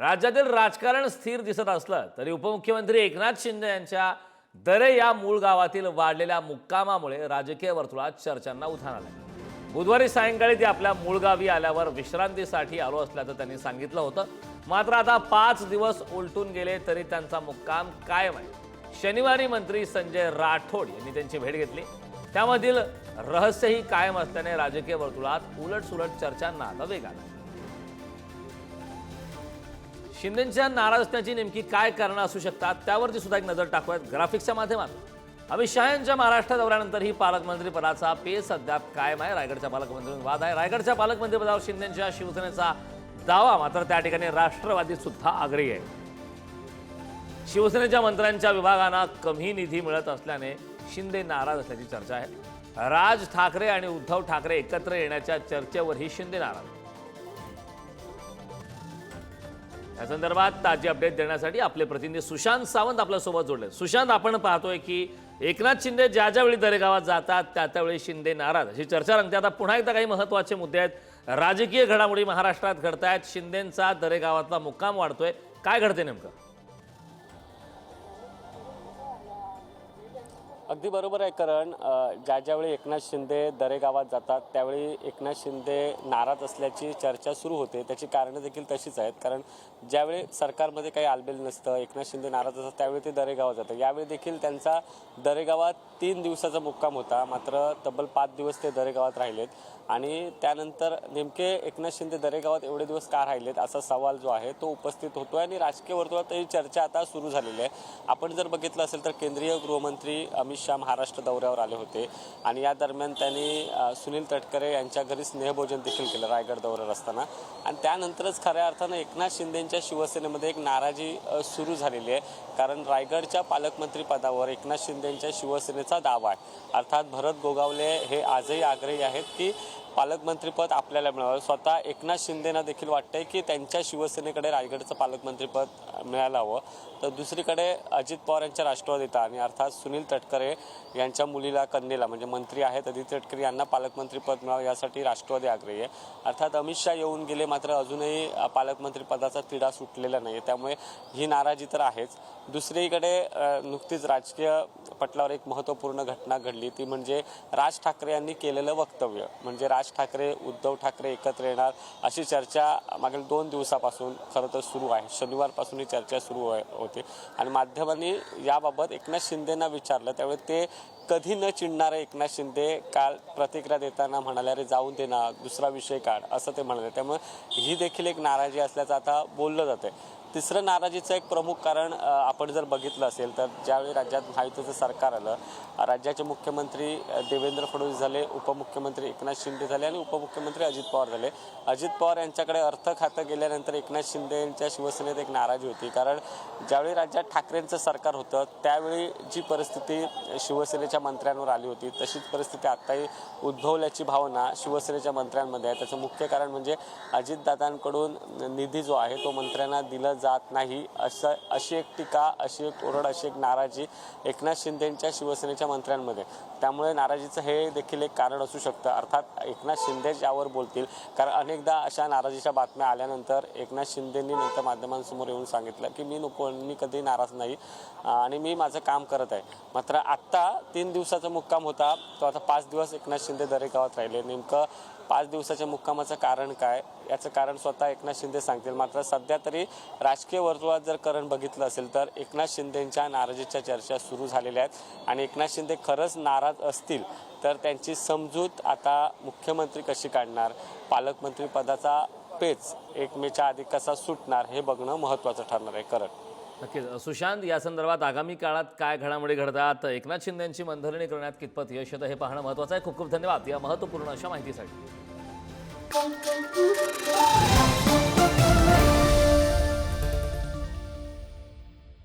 राज्यातील राजकारण स्थिर दिसत असलं तरी उपमुख्यमंत्री एकनाथ शिंदे यांच्या दरे या मूळ गावातील वाढलेल्या मुक्कामामुळे राजकीय वर्तुळात चर्चांना उधाण आलं बुधवारी सायंकाळी ते आपल्या मूळ गावी आल्यावर विश्रांतीसाठी आलो असल्याचं त्यांनी सांगितलं होतं. मात्र आता पाच दिवस उलटून गेले तरी त्यांचा मुक्काम कायम आहे. शनिवारी मंत्री संजय राठोड यांनी त्यांची भेट घेतली. त्यामधील रहस्यही कायम असल्याने राजकीय वर्तुळात उलटसुलट चर्चांना आता वेग आला शिंदेच्या नाराज असण्याची नेमकी काय कारणं असू शकतात त्यावरती सुद्धा एक नजर टाकूयात ग्राफिक्सच्या माध्यमातून. अमित शहा यांच्या महाराष्ट्र दौऱ्यानंतरही पालकमंत्री पदाचा पेस अद्याप कायम आहे. रायगडच्या पालकमंत्रीवर वाद आहे. रायगडच्या पालकमंत्री पदावर शिंदेच्या शिवसेनेचा दावा मात्र त्या ठिकाणी राष्ट्रवादी सुद्धा आग्रही आहे. शिवसेनेच्या मंत्र्यांच्या विभागांना कमी निधी मिळत असल्याने शिंदे नाराज असल्याची चर्चा आहे. राज ठाकरे आणि उद्धव ठाकरे एकत्र येण्याच्या चर्चेवरही शिंदे नाराज या संदर्भात ताजी अपडेट देण्यासाठी आपले प्रतिनिधी सुशांत सावंत आपल्यासोबत जोडले. सुशांत आपण पाहतोय की एकनाथ शिंदे ज्या ज्यावेळी दरेगावात जातात त्या त्यावेळी शिंदे नाराज. अशी चर्चा रंगते. आता पुन्हा एकदा काही महत्त्वाचे मुद्दे आहेत. राजकीय घडामोडी महाराष्ट्रात घडतायत. शिंदेचा दरेगावातला मुक्काम वाढतोय. काय घडते नेमकं? अगदी बरोबर आहे कारण ज्या ज्यावेळी एकनाथ शिंदे दरेगावात जातात त्यावेळी एकनाथ शिंदे नाराज असल्याची चर्चा सुरू होते. त्याची कारणं देखील तशीच आहेत कारण ज्यावेळी सरकारमध्ये काही आलबेल नसतं एकनाथ शिंदे नाराज असतात त्यावेळी ते दरेगावात जातात. यावेळी देखील त्यांचा दरेगावात तीन दिवसाचा मुक्काम होता मात्र तब्बल पाच दिवस ते दरेगावात राहिलेत. आणि त्यानंतर नेमके एकनाथ शिंदे दरेगावात एवढे दिवस का राहिलेत असा सवाल जो आहे तो उपस्थित होतो आहे आणि राजकीय वर्तुळात ही चर्चा आता सुरू झालेली आहे. आपण जर बघितलं असेल तर केंद्रीय गृहमंत्री अमित शहा महाराष्ट्र दौऱ्यावर आले होते. आणि या दरम्यान त्यांनी सुनील तटकरे यांच्या घरी स्नेहभोजन देखील केलं रायगड दौऱ्यावर असताना. आणि त्यानंतरच खऱ्या अर्थानं एकनाथ शिंदेंच्या शिवसेनेमध्ये एक नाराजी सुरू झालेली आहे. कारण रायगडच्या पालकमंत्री पदावर एकनाथ शिंदेंच्या शिवसेनेचा दावा आहे. अर्थात भरत गोगावले हे आजही आग्रही आहेत की पालकमंत्रीपद आपल्याला मिळावं स्वतः एकनाथ शिंदेना देखील वाटतंय की त्यांच्या शिवसेनेकडे रायगडचं पालकमंत्रीपद मिळायला हवं. तर दुसरीकडे अजित पवार यांच्या राष्ट्रवादीत आणि अर्थात सुनील तटकरे यांच्या मुलीला कन्येला म्हणजे मंत्री आहेत अदिती तटकरे यांना पालकमंत्रीपद मिळावं यासाठी राष्ट्रवादी आग्रही आहे. अर्थात अमित शहा येऊन गेले मात्र अजूनही पालकमंत्रीपदाचा तिढा सुटलेला नाही त्यामुळे ही नाराजी तर आहेच. दुसरीकडे नुकतीच राजकीय पटलावर एक महत्त्वपूर्ण घटना घडली. ती म्हणजे राज ठाकरे यांनी केलेलं वक्तव्य. म्हणजे राज ठाकरे उद्धव ठाकरे एकत्र येणार अशी चर्चा मागील दोन दिवसापासून खरं तर सुरू आहे. शनिवारपासून ही चर्चा सुरू हो-, आहे- आणि माध्यमांनी याबाबत एकनाथ शिंदेना विचारलं. त्यावेळी ते कधी न चिडणारे एकनाथ शिंदे काल प्रतिक्रिया देताना म्हणाले अरे जाऊन दे ना दुसरा विषय काढ असं ते म्हणाले. त्यामुळे ही देखील एक नाराजी असल्याचं आता बोललं जातंय. तिसरं नाराजीचं एक प्रमुख कारण आपण जर बघितलं असेल तर ज्यावेळी राज्यात महायुतीचं सरकार आलं राज्याचे मुख्यमंत्री देवेंद्र फडणवीस झाले उपमुख्यमंत्री एकनाथ शिंदे झाले आणि उपमुख्यमंत्री अजित पवार झाले. अजित पवार यांच्याकडे अर्थ खातं गेल्यानंतर एकनाथ शिंदे यांच्या शिवसेनेत एक नाराजी होती. कारण ज्यावेळी राज्यात ठाकरेंचं सरकार होतं त्यावेळी जी परिस्थिती शिवसेनेच्या मंत्र्यांवर आली होती तशीच परिस्थिती आत्ताही उद्भवल्याची भावना शिवसेनेच्या मंत्र्यांमध्ये आहे. त्याचं मुख्य कारण म्हणजे अजितदादांकडून निधी जो आहे तो मंत्र्यांना दिला जात नाही. असं अशी एक टीका अशी एक ओरड अशी एक नाराजी एकनाथ शिंदेंच्या शिवसेनेच्या मंत्र्यांमध्ये. त्यामुळे नाराजीचं हे देखील एक कारण असू शकतं. अर्थात एकनाथ शिंदे यावर बोलतील कारण अनेकदा अशा नाराजीच्या बातम्या आल्यानंतर एकनाथ शिंदेंनी नंतर माध्यमांसमोर येऊन सांगितलं की मी नको मी कधी नाराज नाही आणि मी माझं काम करत आहे. मात्र आत्ता तीन दिवसाचा मुक्काम होता. तो आता पाच दिवस एकनाथ शिंदे दरेगावात राहिले. नेमकं पाच दिवसाच्या मुक्कामाचं कारण काय? याचं कारण स्वतः एकनाथ शिंदे सांगतील. मात्र सध्या तरी राजकीय वर्तुळात जर करण बघितलं असेल तर एकनाथ शिंदेच्या नाराजीच्या चर्चा सुरू झालेल्या आहेत. आणि एकनाथ शिंदे खरंच नाराज असतील तर त्यांची समजूत आता मुख्यमंत्री कशी काढणार? पालकमंत्री पदाचा पेच एक मेच्या आधी कसा सुटणार? हे बघणं महत्त्वाचं ठरणार आहे करण. नक्कीच. सुशांत या संदर्भात आगामी काळात काय घडामोडी घडतात? एकनाथ यांची मंथरणी करण्यात कितपत यश येतं हे पाहणं महत्त्वाचं आहे. खूप खूप धन्यवाद या महत्त्वपूर्ण अशा माहितीसाठी.